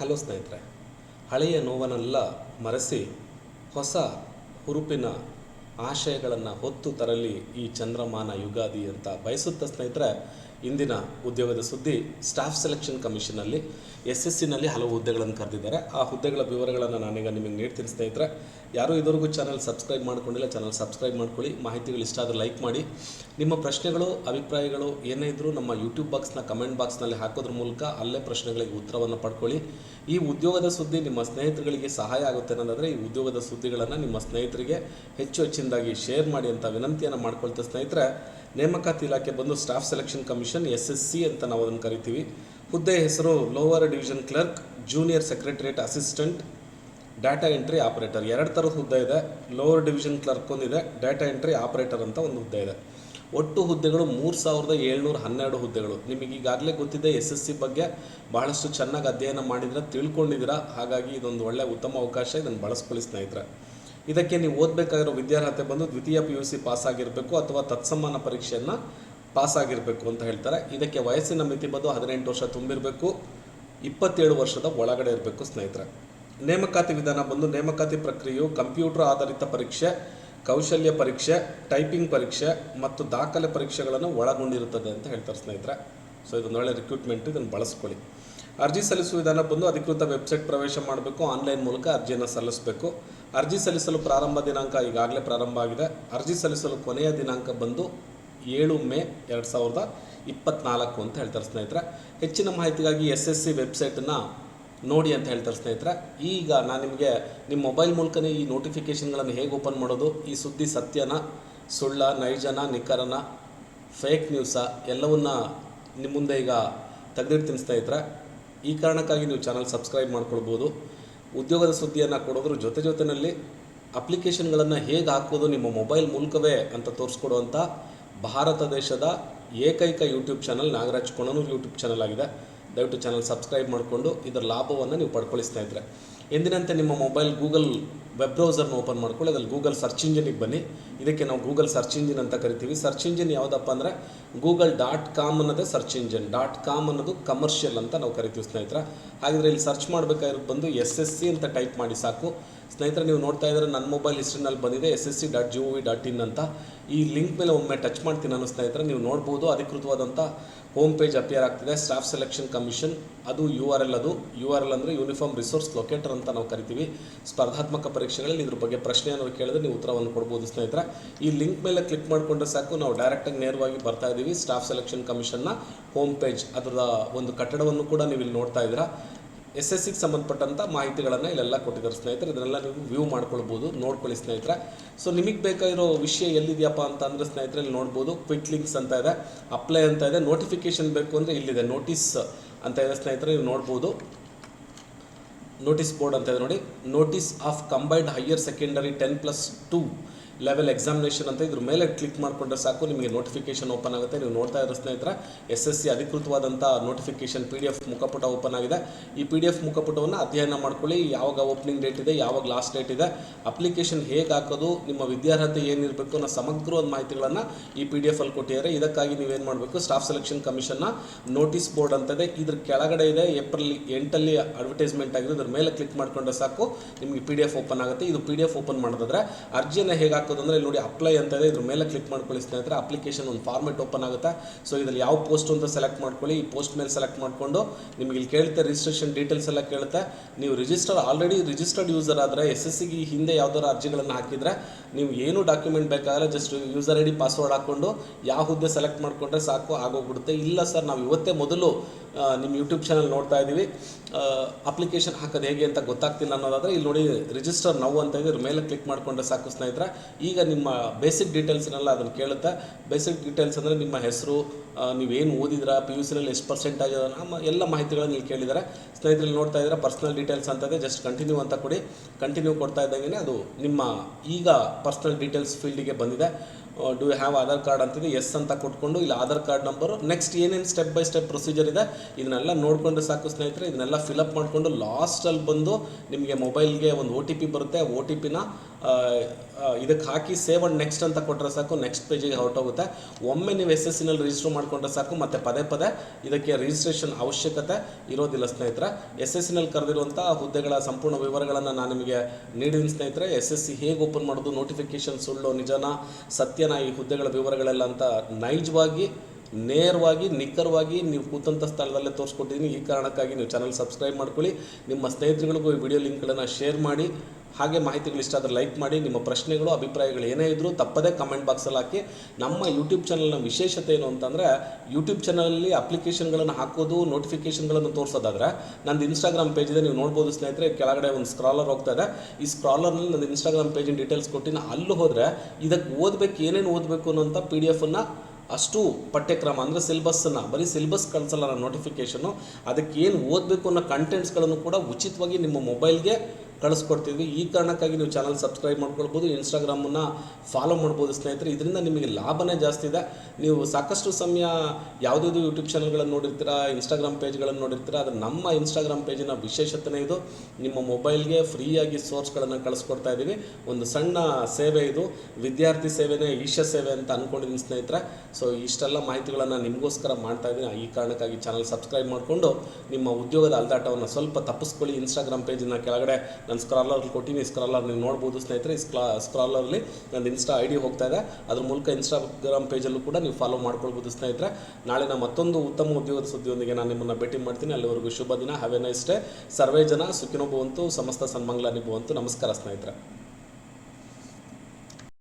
Hello ಸ್ನೇಹಿತರೆ, ಹಳೆಯ ನೋವನ್ನೆಲ್ಲ ಮರೆಸಿ ಹೊಸ ಹುರುಪಿನ ಆಶಯಗಳನ್ನು ಹೊತ್ತು ತರಲಿ ಈ ಚಂದ್ರಮಾನ ಯುಗಾದಿ ಅಂತ ಬಯಸುತ್ತ ಸ್ನೇಹಿತರೆ ಇಂದಿನ ಉದ್ಯೋಗದ ಸುದ್ದಿ ಸ್ಟಾಫ್ ಸೆಲೆಕ್ಷನ್ ಕಮಿಷನಲ್ಲಿ ಎಸ್ ಎಸ್ ಸಿನಲ್ಲಿ ಹಲವು ಹುದ್ದೆಗಳನ್ನು ಕರೆದಿದ್ದಾರೆ. ಆ ಹುದ್ದೆಗಳ ವಿವರಗಳನ್ನು ನಾನೀಗ ನಿಮಗೆ ನೀಡ್ತೀನಿ ಸ್ನೇಹಿತರೆ. ಯಾರೂ ಇದುವರೆಗೂ ಚಾನಲ್ ಸಬ್ಸ್ಕ್ರೈಬ್ ಮಾಡ್ಕೊಂಡಿಲ್ಲ ಚಾನಲ್ ಸಬ್ಸ್ಕ್ರೈಬ್ ಮಾಡ್ಕೊಳ್ಳಿ. ಮಾಹಿತಿಗಳು ಇಷ್ಟ ಆದರೆ ಲೈಕ್ ಮಾಡಿ. ನಿಮ್ಮ ಪ್ರಶ್ನೆಗಳು, ಅಭಿಪ್ರಾಯಗಳು ಏನೇ ಇದ್ದರೂ ನಮ್ಮ ಯೂಟ್ಯೂಬ್ ಬಾಕ್ಸ್ನ ಕಮೆಂಟ್ ಬಾಕ್ಸ್ನಲ್ಲಿ ಹಾಕೋದ್ರ ಮೂಲಕ ಅಲ್ಲೇ ಪ್ರಶ್ನೆಗಳಿಗೆ ಉತ್ತರವನ್ನು ಪಡ್ಕೊಳ್ಳಿ. ಈ ಉದ್ಯೋಗದ ಸುದ್ದಿ ನಿಮ್ಮ ಸ್ನೇಹಿತರುಗಳಿಗೆ ಸಹಾಯ ಆಗುತ್ತೆ ಅನ್ನೋದಾದರೆ ಈ ಉದ್ಯೋಗದ ಸುದ್ದಿಗಳನ್ನು ನಿಮ್ಮ ಸ್ನೇಹಿತರಿಗೆ ಹೆಚ್ಚು ಹೆಚ್ಚಿನದಾಗಿ ಶೇರ್ ಮಾಡಿ ಅಂತ ವಿನಂತಿಯನ್ನು ಮಾಡ್ಕೊಳ್ತಾ ಸ್ನೇಹಿತರೆ. ನೇಮಕಾತಿ ಇಲಾಖೆ ಬಂದು staff selection commission S S C ಅಂತ ನಾವು ಅದನ್ನು ಕರಿತೀವಿ. ಹುದ್ದೆ ಹೆಸರು lower division clerk junior secretariat assistant data entry operator ಎರಡು ಥರದ ಹುದ್ದೆ ಇದೆ. ಲೋವರ್ ಡಿವಿಷನ್ ಕ್ಲರ್ಕ್ ಒಂದಿದೆ. ಡಾಟಾ ಎಂಟ್ರಿ ಆಪರೇಟರ್ ಅಂತ ಒಂದು ಹುದ್ದೆ ಇದೆ. ಒಟ್ಟು ಹುದ್ದೆಗಳು ಮೂರು ಸಾವಿರದ ಏಳ್ನೂರ ಹನ್ನೆರಡು ಹುದ್ದೆಗಳು. ನಿಮಗೆ ಈಗಾಗಲೇ ಗೊತ್ತಿದೆ ಎಸ್ ಎಸ್ ಸಿ ಬಗ್ಗೆ ಬಹಳಷ್ಟು ಚೆನ್ನಾಗಿ ಅಧ್ಯಯನ ಮಾಡಿದ್ರೆ ತಿಳ್ಕೊಂಡಿದ್ದೀರಾ. ಹಾಗಾಗಿ ಇದೊಂದು ಒಳ್ಳೆಯ ಉತ್ತಮ ಅವಕಾಶ ಇದನ್ನು ಬಳಸ್ಕೊಳ್ಳಿ, ಸ್ನೇಹಿತರೆ. ಇದಕ್ಕೆ ನೀವು ಓದಬೇಕಾಗಿರೋ ವಿದ್ಯಾರ್ಹತೆ ಬಂದು ದ್ವಿತೀಯ ಪಿ ಯು ಸಿ ಪಾಸ್ ಆಗಿರಬೇಕು ಅಥವಾ ತತ್ಸಮಾನ ಪರೀಕ್ಷೆಯನ್ನು ಪಾಸ್ ಆಗಿರಬೇಕು ಅಂತ ಹೇಳ್ತಾರೆ. ಇದಕ್ಕೆ ವಯಸ್ಸಿನ ಮಿತಿ ಬಂದು ಹದಿನೆಂಟು ವರ್ಷ ತುಂಬಿರಬೇಕು. ಇಪ್ಪತ್ತೇಳು ವರ್ಷದ ಒಳಗಡೆ ಇರಬೇಕು ಸ್ನೇಹಿತರೆ. ನೇಮಕಾತಿ ವಿಧಾನ ಬಂದು ನೇಮಕಾತಿ ಪ್ರಕ್ರಿಯೆಯು ಕಂಪ್ಯೂಟರ್ ಆಧಾರಿತ ಪರೀಕ್ಷೆ, ಕೌಶಲ್ಯ ಪರೀಕ್ಷೆ, ಟೈಪಿಂಗ್ ಪರೀಕ್ಷೆ ಮತ್ತು ದಾಖಲೆ ಪರೀಕ್ಷೆಗಳನ್ನು ಒಳಗೊಂಡಿರುತ್ತದೆ ಅಂತ ಹೇಳ್ತಾರೆ ಸ್ನೇಹಿತರೆ. ಸೊ ಇದೊಂದು ಒಳ್ಳೆ ರಿಕ್ರೂಟ್ಮೆಂಟ್ ಇದನ್ನು ಬಳಸ್ಕೊಳ್ಳಿ. ಅರ್ಜಿ ಸಲ್ಲಿಸುವ ವಿಧಾನ ಬಂದು ಅಧಿಕೃತ ವೆಬ್ಸೈಟ್ ಪ್ರವೇಶ ಮಾಡಬೇಕು. ಆನ್ಲೈನ್ ಮೂಲಕ ಅರ್ಜಿಯನ್ನು ಸಲ್ಲಿಸಬೇಕು. ಅರ್ಜಿ ಸಲ್ಲಿಸಲು ಪ್ರಾರಂಭ ದಿನಾಂಕ ಈಗಾಗಲೇ ಪ್ರಾರಂಭ ಆಗಿದೆ. ಅರ್ಜಿ ಸಲ್ಲಿಸಲು ಕೊನೆಯ ದಿನಾಂಕ ಬಂದು ಏಳು ಮೇ ಎರಡು ಸಾವಿರದ ಇಪ್ಪತ್ನಾಲ್ಕು ಅಂತ ಹೇಳ್ತಾರೆ ಸ್ನೇಹಿತರೆ. ಹೆಚ್ಚಿನ ಮಾಹಿತಿಗಾಗಿ ಎಸ್ ಎಸ್ ಸಿ ವೆಬ್ಸೈಟನ್ನು ನೋಡಿ ಅಂತ ಹೇಳ್ತಾರೆ ಸ್ನೇಹಿತರೆ. ಈಗ ನಾನು ನಿಮಗೆ ನಿಮ್ಮ ಮೊಬೈಲ್ ಮೂಲಕನೇ ಈ ನೋಟಿಫಿಕೇಷನ್ಗಳನ್ನು ಹೇಗೆ ಓಪನ್ ಮಾಡೋದು? ಈ ಸುದ್ದಿ ಸತ್ಯನ, ಸುಳ್ಳ, ನೈಜನ, ನಿಖರನ, ಫೇಕ್ ನ್ಯೂಸ ಎಲ್ಲವನ್ನ ನಿಮ್ಮ ಮುಂದೆ ಈಗ ತೆಗೆದಿಡ್ತೀನಿ ಸ್ನೇಹಿತರೆ. ಈ ಕಾರಣಕ್ಕಾಗಿ ನೀವು ಚಾನಲ್ ಸಬ್ಸ್ಕ್ರೈಬ್ ಮಾಡ್ಕೊಳ್ಬೋದು. ಉದ್ಯೋಗದ ಸುದ್ದಿಯನ್ನು ಕೊಡೋದ್ರ ಜೊತೆ ಜೊತೆಯಲ್ಲಿ ಅಪ್ಲಿಕೇಶನ್ಗಳನ್ನು ಹೇಗೆ ಹಾಕೋದು ನಿಮ್ಮ ಮೊಬೈಲ್ ಮೂಲಕವೇ ಅಂತ ತೋರಿಸ್ಕೊಡುವಂಥ ಭಾರತ ದೇಶದ ಏಕೈಕ YouTube channel Nagaraj Konanur YouTube channel ಆಗಿದೆ. ದಯವಿಟ್ಟು ಚಾನಲ್ ಸಬ್ಸ್ಕ್ರೈಬ್ ಮಾಡಿಕೊಂಡು ಇದರ ಲಾಭವನ್ನು ನೀವು ಪಡ್ಕೊಳಿಸ್ತಾ ಇದ್ದರೆ ಎಂದಿನಂತೆ ನಿಮ್ಮ ಮೊಬೈಲ್ ಗೂಗಲ್ ವೆಬ್ ಬ್ರೌಸರ್ನ ಓಪನ್ ಮಾಡ್ಕೊಳ್ಳಿ, ಅದರಲ್ಲಿ ಗೂಗಲ್ ಸರ್ಚ್ ಇಂಜಿನಿಗೆ ಬನ್ನಿ. ಇದಕ್ಕೆ ನಾವು ಗೂಗಲ್ ಸರ್ಚ್ ಇಂಜಿನ್ ಅಂತ ಕರಿತೀವಿ. ಸರ್ಚ್ ಇಂಜಿನ್ ಯಾವುದಪ್ಪ ಅಂದರೆ ಗೂಗಲ್ ಡಾಟ್ ಕಾಮ್ ಅನ್ನೋದೇ ಸರ್ಚ್ ಇಂಜಿನ್ ಡಾಟ್ ಕಾಮ್ ಅನ್ನೋದು ಕಮರ್ಷಿಯಲ್ ಅಂತ ನಾವು ಕರಿತೀವಿ ಸ್ನೇಹಿತರ. ಹಾಗಿದ್ರೆ ಇಲ್ಲಿ ಸರ್ಚ್ ಮಾಡಬೇಕಾಗಿರೋದು ಬಂದು ಎಸ್ ಎಸ್ ಸಿ ಅಂತ ಟೈಪ್ ಮಾಡಿ ಸಾಕು. ಸ್ನೇಹಿತರೆ, ನೀವು ನೋಡ್ತಾ ಇದ್ದರೆ ನನ್ನ ಮೊಬೈಲ್ ಹಿಸ್ಟ್ರಿನಲ್ಲಿ ಬಂದಿದೆ S S C dot G V dot in ಅಂತ. ಈ ಲಿಂಕ್ ಮೇಲೆ ಒಮ್ಮೆ ಟಚ್ ಮಾಡ್ತೀನಿ ನಾನು ಸ್ನೇಹಿತರೆ, ನೀವು ನೋಡ್ಬೋದು ಅಧಿಕೃತವಾದಂಥ ಹೋಮ್ ಪೇಜ್ ಅಪಿಯರ್ ಆಗ್ತಿದೆ ಸ್ಟಾಫ್ ಸೆಲೆಕ್ಷನ್ ಕಮಿಷನ್ ಅದು ಯು ಆರ್ ಎಲ್ ಅದು. ಯು ಆರ್ ಎಲ್ ಅಂದರೆ ಯೂನಿಫಾರ್ಮ್ ರಿಸೋರ್ಸ್ ಲೊಕೇಟರ್ ಅಂತ ನಾವು ಕರಿತೀವಿ. ಸ್ಪರ್ಧಾತ್ಮಕ ಪರೀಕ್ಷೆಗಳಲ್ಲಿ ಇದ್ರ ಬಗ್ಗೆ ಪ್ರಶ್ನೆ ಏನಾದ್ರು ಕೇಳಿದ್ರೆ ನೀವು ಉತ್ತರವನ್ನು ಕೊಡ್ಬೋದು ಸ್ನೇಹಿತರೆ. ಈ ಲಿಂಕ್ ಮೇಲೆ ಕ್ಲಿಕ್ ಮಾಡಿಕೊಂಡ್ರೆ ಸಾಕು, ನಾವು ಡೈರೆಕ್ಟಾಗಿ ನೇರವಾಗಿ ಬರ್ತಾ ಇದ್ದೀವಿ ಸ್ಟಾಫ್ ಸೆಲೆಕ್ಷನ್ ಕಮಿಷನ್ನ ಹೋಮ್ ಪೇಜ್ ಅದರ ಒಂದು ಕಟ್ಟಡವನ್ನು ಕೂಡ ನೀವು ಇಲ್ಲಿ ನೋಡ್ತಾ ಇದ್ದೀರಾ. ಎಸ್ ಎಸ್ ಸಿಗೆ ಸಂಬಂಧಪಟ್ಟಂಥ ಮಾಹಿತಿಗಳನ್ನು ಇಲ್ಲೆಲ್ಲ ಕೊಟ್ಟಿದ್ದಾರೆ ಸ್ನೇಹಿತರೆ. ಇದನ್ನೆಲ್ಲ ನೀವು ವ್ಯೂ ಮಾಡ್ಕೊಳ್ಬೋದು, ನೋಡ್ಕೊಳ್ಳಿ ಸ್ನೇಹಿತರೆ. ಸೊ ನಿಮಗೆ ಬೇಕಾಗಿರೋ ವಿಷಯ ಎಲ್ಲಿದೆಯಪ್ಪ ಅಂತ ಅಂದರೆ ಸ್ನೇಹಿತರೆ, ಇಲ್ಲಿ ನೋಡ್ಬೋದು ಕ್ವಿಕ್ ಲಿಂಕ್ಸ್ ಅಂತ ಇದೆ ಅಪ್ಲೈ ಅಂತ ಇದೆ ನೋಟಿಫಿಕೇಶನ್ ಬೇಕು ಅಂದರೆ ಇಲ್ಲಿದೆ ನೋಟಿಸ್ ಅಂತ ಇದೆ ಸ್ನೇಹಿತರೆ ನೀವು ನೋಡ್ಬೋದು. ನೋಟಿಸ್ ಬೋರ್ಡ್ ಅಂತ ಇದೆ ನೋಡಿ. Notice of combined higher secondary ten plus two level examination ಅಂತ ಇದ್ರ ಮೇಲೆ ಕ್ಲಿಕ್ ಮಾಡಿಕೊಂಡ್ರೆ ಸಾಕು, ನಿಮಗೆ ನೋಟಿಫಿಕೇಶನ್ ಓಪನ್ ಆಗುತ್ತೆ. ನೀವು ನೋಡ್ತಾ ಇರೋ ಸ್ನೇಹಿತರ ಎಸ್ ಎಸ್ ಸಿ ಅಧಿಕೃತವಾದಂಥ ನೋಟಿಫಿಕೇಶನ್ ಪಿ ಡಿ ಎಫ್ ಮುಖಪುಟ ಓಪನ್ ಆಗಿದೆ. ಈ ಪಿ ಡಿ ಎಫ್ ಮುಖಪುಟವನ್ನು ಅಧ್ಯಯನ ಮಾಡ್ಕೊಳ್ಳಿ. ಯಾವಾಗ ಓಪನಿಂಗ್ ಡೇಟ್ ಇದೆ, ಯಾವಾಗ ಲಾಸ್ಟ್ ಡೇಟ್ ಇದೆ ಅಪ್ಲಿಕೇಶನ್ ಹೇಗೆ ಹಾಕೋದು, ನಿಮ್ಮ ವಿದ್ಯಾರ್ಹತೆ ಏನಿರಬೇಕು ಅನ್ನೋ ಸಮಗ್ರವಾದ ಮಾಹಿತಿಗಳನ್ನು ಈ ಪಿ ಡಿ ಎಫ್ ಅಲ್ಲಿ ಕೊಟ್ಟಿದ್ದಾರೆ. ಇದಕ್ಕಾಗಿ ನೀವೇನು ಮಾಡಬೇಕು ಸ್ಟಾಫ್ ಸೆಲೆಕ್ಷನ್ ಕಮಿಷನ್ನ ನೋಟಿಸ್ ಬೋರ್ಡ್ ಅಂತದೆ, ಇದ್ರ ಕೆಳಗಡೆ ಇದೆ ಏಪ್ರಿಲ್ ಎಂಟಲ್ಲಿ ಅಡ್ವರ್ಟೈಸ್ಮೆಂಟ್ ಆಗಿದೆ, ಇದ್ರ ಮೇಲೆ ಕ್ಲಿಕ್ ಮಾಡಿಕೊಂಡ್ರೆ ಸಾಕು, ನಿಮಗೆ ಪಿ ಡಿ ಎಫ್ ಓಪನ್ ಆಗುತ್ತೆ. ಇದು ಪಿ ಡಿ ಎಫ್ ಓಪನ್ ಮಾಡೋದಾದ್ರೆ, ಅರ್ಜಿಯನ್ನು ಹೇಗೆ ಅಂದರೆ ಇಲ್ಲಿ ನೋಡಿ ಅಪ್ಲೈ ಅಂತ ಇದೆ. ಇದ್ರ ಮೇಲೆ ಕ್ಲಿಕ್ ಮಾಡ್ಕೊಳ್ಳಿ ಸ್ನೇಹಿತರೆ. ಅಪ್ಲಿಕೇಶನ್ ಒಂದು ಫಾರ್ಮೆಟ್ ಓಪನ್ ಆಗುತ್ತೆ. ಸೊ ಇದರಲ್ಲಿ ಯಾವ ಪೋಸ್ಟ್ ಅಂತ ಸೆಲೆಕ್ಟ್ ಮಾಡ್ಕೊಳ್ಳಿ. ಈ ಪೋಸ್ಟ್ ಮೇಲೆ ಸೆಲೆಕ್ಟ್ ಮಾಡಿಕೊಂಡು ನಿಮಗೆ ಇಲ್ಲಿ ಕೇಳುತ್ತೆ ರಿಜಿಸ್ಟ್ರೇಷನ್ ಡೀಟೇಲ್ಸ್ ಎಲ್ಲ ಕೇಳುತ್ತೆ ನೀವು ರಿಜಿಸ್ಟರ್ ಆಲ್ರೆಡಿ ರಿಜಿಸ್ಟರ್ಡ್ ಯೂಸರ್ ಆದರೆ ಎಸ್ ಎಸ್ ಸಿಗೆ ಹಿಂದೆ ಯಾವ್ದಾರು ಅರ್ಜಿಗಳನ್ನು ಹಾಕಿದರೆ, ನೀವು ಏನು ಡಾಕ್ಯುಮೆಂಟ್ ಬೇಕಾದರೆ just user I D password ಹಾಕ್ಕೊಂಡು ಯಾವ ಹುದ್ದೆ ಸೆಲೆಕ್ಟ್ ಮಾಡಿಕೊಂಡ್ರೆ ಸಾಕು, ಆಗೋಗ್ಬಿಡುತ್ತೆ. ಇಲ್ಲ ಸರ್ ನಾವು ಇವತ್ತೇ ಮೊದಲು ನಿಮ್ಮ ಯೂಟ್ಯೂಬ್ ಚಾನಲ್ ನೋಡ್ತಾ ಇದ್ದೀವಿ. ಅಪ್ಲಿಕೇಶನ್ ಹಾಕೋದು ಹೇಗೆ ಅಂತ ಗೊತ್ತಾಗ್ತಿಲ್ಲ ಅನ್ನೋದಾದರೆ ಇಲ್ಲಿ ನೋಡಿ ರಿಜಿಸ್ಟರ್ ನೌ ಅಂತ ಇದೆ ಇದ್ರ ಮೇಲೆ ಕ್ಲಿಕ್ ಮಾಡಿಕೊಂಡ್ರೆ ಸಾಕು ಸ್ನೇಹಿತರ. ಈಗ ನಿಮ್ಮ ಬೇಸಿಕ್ ಡೀಟೇಲ್ಸ್ನೆಲ್ಲ ಅದನ್ನು ಕೇಳುತ್ತೆ. ಬೇಸಿಕ್ ಡೀಟೇಲ್ಸ್ ಅಂದರೆ ನಿಮ್ಮ ಹೆಸರು ನೀವೇನು ಓದಿದ್ರ ಪಿ ಯು ಸಿನಲ್ಲಿ ಎಷ್ಟು ಪರ್ಸೆಂಟ್ ಆಗಿದೆ ನಮ್ಮ ಎಲ್ಲ ಮಾಹಿತಿಗಳನ್ನು ಇಲ್ಲಿ ಕೇಳಿದ್ದಾರೆ. ಸ್ನೇಹಿತರಲ್ಲಿ ನೋಡ್ತಾ ಇದ್ದಾರೆ ಪರ್ಸ್ನಲ್ ಡೀಟೇಲ್ಸ್ ಅಂತದೆ ಜಸ್ಟ್ ಕಂಟಿನ್ಯೂ ಅಂತ ಕೊಡಿ. ಕಂಟಿನ್ಯೂ ಕೊಡ್ತಾ ಇದ್ದಂಗೆ ಅದು ನಿಮ್ಮ ಈಗ ಪರ್ಸ್ನಲ್ ಡೀಟೇಲ್ಸ್ ಫೀಲ್ಡಿಗೆ ಬಂದಿದೆ. ಡು ಹ್ಯಾವ್ ಆಧಾರ್ ಕಾರ್ಡ್ ಅಂತಿದೆ? ಎಸ್ ಅಂತ ಕೊಟ್ಕೊಂಡು, ಇಲ್ಲಿ ಆಧಾರ್ ಕಾರ್ಡ್ ನಂಬರು ನೆಕ್ಸ್ಟ್ ಏನೇನು ಸ್ಟೆಪ್ ಬೈ ಸ್ಟೆಪ್ ಪ್ರೊಸೀಜರ್ ಇದೆ, ಇದನ್ನೆಲ್ಲ ನೋಡಿಕೊಂಡ್ರೆ ಸಾಕು ಸ್ನೇಹಿತರೆ, ಇದನ್ನೆಲ್ಲ ಫಿಲಪ್ ಮಾಡಿಕೊಂಡು ಲಾಸ್ಟಲ್ಲಿ ಬಂದು ನಿಮಗೆ ಮೊಬೈಲ್ಗೆ ಒಂದು ಒ ಟಿ ಪಿ ಬರುತ್ತೆ ಒ ಟಿ ಪಿನ ಇದಕ್ಕೆ ಹಾಕಿ ಸೇವ್ ಅಂಡ್ ನೆಕ್ಸ್ಟ್ ಅಂತ ಕೊಟ್ಟರೆ ಸಾಕು, ನೆಕ್ಸ್ಟ್ ಪೇಜಿಗೆ ಹೋಗುತ್ತೆ ಒಮ್ಮೆ ನೀವು ಎಸ್ ಎಸ್ ಸಿನಲ್ಲಿ ರಿಜಿಸ್ಟರ್ ಮಾಡ್ಕೊಂಡ್ರೆ ಸಾಕು, ಮತ್ತೆ ಪದೇ ಪದೇ ಇದಕ್ಕೆ ರಿಜಿಸ್ಟ್ರೇಷನ್ ಅವಶ್ಯಕತೆ ಇರೋದಿಲ್ಲ ಸ್ನೇಹಿತರೆ. ಎಸ್ ಎಸ್ ಸಿನಲ್ಲಿ ಕರೆದಿರುವಂಥ ಹುದ್ದೆಗಳ ಸಂಪೂರ್ಣ ವಿವರಗಳನ್ನು ನಾನು ನಿಮಗೆ ನೀಡಿದ್ದೀನಿ ಸ್ನೇಹಿತರೆ. ಎಸ್ ಎಸ್ ಸಿ ಹೇಗೆ ಓಪನ್ ಮಾಡೋದು ನೋಟಿಫಿಕೇಶನ್ ಸುಳ್ಳು ನಿಜನ, ಸತ್ಯನ ಈ ಹುದ್ದೆಗಳ ವಿವರಗಳೆಲ್ಲ ಅಂತ ನೈಜವಾಗಿ, ನೇರವಾಗಿ, ನಿಖರವಾಗಿ ನೀವು ಕೂತಂಥ ಸ್ಥಳದಲ್ಲೇ ತೋರಿಸ್ಕೊಟ್ಟಿದ್ದೀನಿ. ಈ ಕಾರಣಕ್ಕಾಗಿ ನೀವು ಚಾನಲ್ ಸಬ್ಸ್ಕ್ರೈಬ್ ಮಾಡ್ಕೊಳ್ಳಿ. ನಿಮ್ಮ ಸ್ನೇಹಿತರುಗಳಿಗೂ ಈ ವಿಡಿಯೋ ಲಿಂಕ್ಗಳನ್ನು ಶೇರ್ ಮಾಡಿ. ಹಾಗೆ ಮಾಹಿತಿಗಳು ಇಷ್ಟ ಆದರೆ ಲೈಕ್ ಮಾಡಿ, ನಿಮ್ಮ ಪ್ರಶ್ನೆಗಳು, ಅಭಿಪ್ರಾಯಗಳು ಏನೇ ಇದ್ದರೂ ತಪ್ಪದೇ ಕಮೆಂಟ್ ಬಾಕ್ಸಲ್ಲಿ ಹಾಕಿ. ನಮ್ಮ ಯೂಟ್ಯೂಬ್ ಚಾನಲ್ನ ವಿಶೇಷತೆ ಏನು ಅಂತಂದರೆ ಯೂಟ್ಯೂಬ್ ಚಾನಲಲ್ಲಿ ಅಪ್ಲಿಕೇಶನ್ಗಳನ್ನು ಹಾಕೋದು ನೋಟಿಫಿಕೇಷನ್ಗಳನ್ನು ತೋರಿಸೋದಾದ್ರೆ, ನಂದು ಇನ್ಸ್ಟಾಗ್ರಾಮ್ ಪೇಜ್ ಇದೆ, ನೀವು ನೋಡ್ಬೋದು ಸ್ನೇಹಿತರೆ. ಕೆಳಗಡೆ ಒಂದು ಸ್ಕ್ರಾಲರ್ ಹೋಗ್ತಾ ಇದೆ. ಈ ಸ್ಕ್ರಾಲರ್ನಲ್ಲಿ ನಂದು ಇನ್ಸ್ಟಾಗ್ರಾಮ್ ಪೇಜಿನ ಡೀಟೇಲ್ಸ್ ಕೊಟ್ಟಿನ ಅಲ್ಲಿ ಹೋದರೆ, ಇದಕ್ಕೆ ಓದಬೇಕು, ಏನೇನು ಓದಬೇಕು ಅನ್ನೋಂಥ ಪಿ ಡಿ ಎಫನ್ನು ಅಷ್ಟು ಪಠ್ಯಕ್ರಮ, ಅಂದರೆ ಸಿಲೆಬಸ್ಸನ್ನು ಬರೀ ಸಿಲೆಬಸ್ ಕಳಿಸಲ್ಲ ನೋಟಿಫಿಕೇಷನು ಅದಕ್ಕೆ ಏನು ಓದಬೇಕು ಅನ್ನೋ ಕಂಟೆಂಟ್ಸ್ಗಳನ್ನು ಕೂಡ ಉಚಿತವಾಗಿ ನಿಮ್ಮ ಮೊಬೈಲ್ಗೆ ಕಳಿಸ್ಕೊಡ್ತಿದ್ವಿ. ಈ ಕಾರಣಕ್ಕಾಗಿ ನೀವು ಚಾನಲ್ ಸಬ್ಸ್ಕ್ರೈಬ್ ಮಾಡ್ಕೊಳ್ಬೋದು, ಇನ್ಸ್ಟಾಗ್ರಾಮನ್ನು ಫಾಲೋ ಮಾಡ್ಬೋದು ಸ್ನೇಹಿತರೆ. ಇದರಿಂದ ನಿಮಗೆ ಲಾಭನೇ ಜಾಸ್ತಿ ಇದೆ. ನೀವು ಸಾಕಷ್ಟು ಸಮಯ ಯಾವುದ್ಯಾವುದು ಯೂಟ್ಯೂಬ್ ಚಾನಲ್ಗಳನ್ನು ನೋಡಿರ್ತೀರಾ, ಇನ್ಸ್ಟಾಗ್ರಾಮ್ ಪೇಜ್ಗಳನ್ನು ನೋಡಿರ್ತೀರಾ, ಆದರೆ ನಮ್ಮ ಇನ್ಸ್ಟಾಗ್ರಾಮ್ ಪೇಜಿನ ವಿಶೇಷತೆನೇ ಇದು. ನಿಮ್ಮ ಮೊಬೈಲ್ಗೆ ಫ್ರೀಯಾಗಿ ಸೋರ್ಸ್ಗಳನ್ನು ಕಳಿಸ್ಕೊಡ್ತಾ ಇದ್ದೀವಿ. ಒಂದು ಸಣ್ಣ ಸೇವೆ ಇದು. ವಿದ್ಯಾರ್ಥಿ ಸೇವೆನೇ ಈಶ ಸೇವೆ ಅಂತ ಅಂದ್ಕೊಂಡಿದ್ದೀನಿ ಸ್ನೇಹಿತರೆ. ಸೊ, ಇಷ್ಟೆಲ್ಲ ಮಾಹಿತಿಗಳನ್ನು ನಿಮಗೋಸ್ಕರ ಮಾಡ್ತಾ ಇದ್ದೀನಿ. ಈ ಕಾರಣಕ್ಕಾಗಿ ಚಾನಲ್ ಸಬ್ಸ್ಕ್ರೈಬ್ ಮಾಡಿಕೊಂಡು ನಿಮ್ಮ ಉದ್ಯೋಗದ ಅಲ್ದಾಟವನ್ನು ಸ್ವಲ್ಪ ತಪ್ಪಿಸ್ಕೊಳ್ಳಿ. ಇನ್ಸ್ಟಾಗ್ರಾಮ್ ಪೇಜಿನ ಕೆಳಗಡೆ ನಾನು ಸ್ಕ್ರಾಲರ್ ಕೊಟ್ಟಿನಿ, ಸ್ಕ್ರಾಲರ್ ನೀವು ನೋಡ್ಬೋದು ಸ್ನೇಹಿತರೆ, ಈ ಸ್ಕ್ರಾ ಸ್ಕ್ರಾಲರ್ಲಿ ನಂದು ಇನ್ಸ್ಟಾ ಐ ಡಿ ಹೋಗ್ತಾ ಇದೆ. ಅದ್ರ ಮೂಲಕ ಇನ್ಸ್ಟಾಗ್ರಾಮ್ ಪೇಜಲ್ಲೂ ಕೂಡ ನೀವು ಫಾಲೋ ಮಾಡ್ಕೊಳ್ಬೋದು ಸ್ನೇಹಿತರೆ. ನಾಳಿನ ಮತ್ತೊಂದು ಉತ್ತಮ ಉದ್ಯೋಗದ ಸುದ್ದಿಯೊಂದಿಗೆ ನಾನು ನಿಮ್ಮನ್ನು ಭೇಟಿ ಮಾಡ್ತೀನಿ. ಅಲ್ಲಿವರೆಗೂ ಶುಭ ದಿನ ಹ್ಯಾವ್ ಎ ನೈಸ್ ಡೇ ಸರ್ವೇ ಜನ ಸುಖಿನೋ ಭವಂತು ಸಮಸ್ತ ಸನ್ಮಂಗಲ ನಿಭವಂತು. ನಮಸ್ಕಾರ ಸ್ನೇಹಿತರೆ.